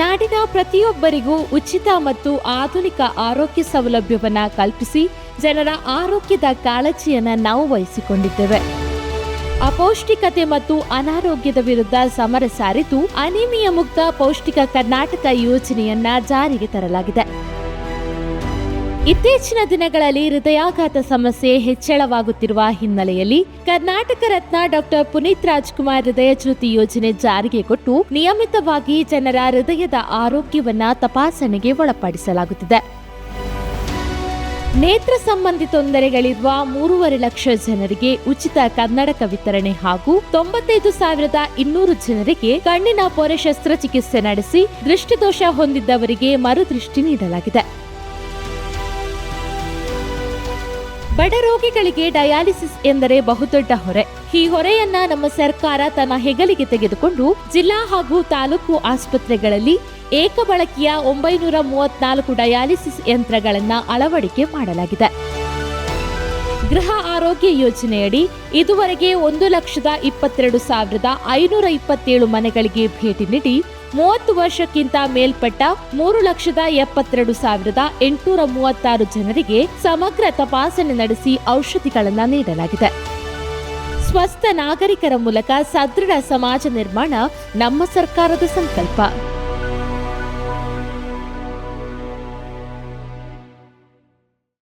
ನಾಡಿನ ಪ್ರತಿಯೊಬ್ಬರಿಗೂ ಉಚಿತ ಮತ್ತು ಆಧುನಿಕ ಆರೋಗ್ಯ ಸೌಲಭ್ಯವನ್ನು ಕಲ್ಪಿಸಿ ಜನರ ಆರೋಗ್ಯದ ಕಾಳಜಿಯನ್ನು ನಾವು ವಹಿಸಿಕೊಂಡಿದ್ದೇವೆ. ಅಪೌಷ್ಟಿಕತೆ ಮತ್ತು ಅನಾರೋಗ್ಯದ ವಿರುದ್ಧ ಸಮರ ಸಾರಿತು ಅನಿಮಿಯ ಮುಕ್ತ ಪೌಷ್ಟಿಕ ಕರ್ನಾಟಕ ಯೋಜನೆಯನ್ನ ಜಾರಿಗೆ ತರಲಾಗಿದೆ. ಇತ್ತೀಚಿನ ದಿನಗಳಲ್ಲಿ ಹೃದಯಾಘಾತ ಸಮಸ್ಯೆ ಹೆಚ್ಚಳವಾಗುತ್ತಿರುವ ಹಿನ್ನೆಲೆಯಲ್ಲಿ ಕರ್ನಾಟಕ ರತ್ನ ಡಾಕ್ಟರ್ ಪುನೀತ್ ರಾಜ್ಕುಮಾರ್ ಹೃದಯ ಜ್ಯೋತಿ ಯೋಜನೆ ಜಾರಿಗೆ ಕೊಟ್ಟು ನಿಯಮಿತವಾಗಿ ಜನರ ಹೃದಯದ ಆರೋಗ್ಯವನ್ನ ತಪಾಸಣೆಗೆ ಒಳಪಡಿಸಲಾಗುತ್ತಿದೆ. ನೇತ್ರ ಸಂಬಂಧಿ ತೊಂದರೆಗಳಿರುವ ಮೂರುವರೆ ಲಕ್ಷ ಜನರಿಗೆ ಉಚಿತ ಕನ್ನಡಕ ವಿತರಣೆ ಹಾಗೂ ತೊಂಬತ್ತೈದು ಸಾವಿರದ ಇನ್ನೂರು ಜನರಿಗೆ ಕಣ್ಣಿನ ಪೊರೆ ಶಸ್ತ್ರಚಿಕಿತ್ಸೆ ನಡೆಸಿ ದೃಷ್ಟಿದೋಷ ಹೊಂದಿದ್ದವರಿಗೆ ಮರುದೃಷ್ಟಿ ನೀಡಲಾಗಿದೆ. ಬಡ ರೋಗಿಗಳಿಗೆ ಡಯಾಲಿಸಿಸ್ ಎಂದರೆ ಬಹುದೊಡ್ಡ ಹೊರೆ. ಈ ಹೊರೆಯನ್ನ ನಮ್ಮ ಸರ್ಕಾರ ತನ್ನ ಹೆಗಲಿಗೆ ತೆಗೆದುಕೊಂಡು ಜಿಲ್ಲಾ ಹಾಗೂ ತಾಲೂಕು ಆಸ್ಪತ್ರೆಗಳಲ್ಲಿ ಏಕಬಳಕೆಯ ಒಂಬೈನೂರ ಮೂವತ್ನಾಲ್ಕು ಡಯಾಲಿಸಿಸ್ ಯಂತ್ರಗಳನ್ನು ಅಳವಡಿಕೆ ಮಾಡಲಾಗಿದೆ. ಗೃಹ ಆರೋಗ್ಯ ಯೋಜನೆಯಡಿ ಇದುವರೆಗೆ ಒಂದು ಲಕ್ಷದ ಇಪ್ಪತ್ತೆರಡು ಸಾವಿರದ ಐನೂರ ಇಪ್ಪತ್ತೇಳು ಮನೆಗಳಿಗೆ ಭೇಟಿ ನೀಡಿ ಮೂವತ್ತು ವರ್ಷಕ್ಕಿಂತ ಮೇಲ್ಪಟ್ಟ ಮೂರು ಲಕ್ಷದ ಎಪ್ಪತ್ತೆರಡು ಸಾವಿರದ ಎಂಟುನೂರ ಮೂವತ್ತಾರು ಜನರಿಗೆ ಸಮಗ್ರ ತಪಾಸಣೆ ನಡೆಸಿ ಔಷಧಿಗಳನ್ನು ನೀಡಲಾಗಿದೆ. ಸ್ವಸ್ಥ ನಾಗರಿಕರ ಮೂಲಕ ಸದೃಢ ಸಮಾಜ ನಿರ್ಮಾಣ ನಮ್ಮ ಸರ್ಕಾರದ ಸಂಕಲ್ಪ.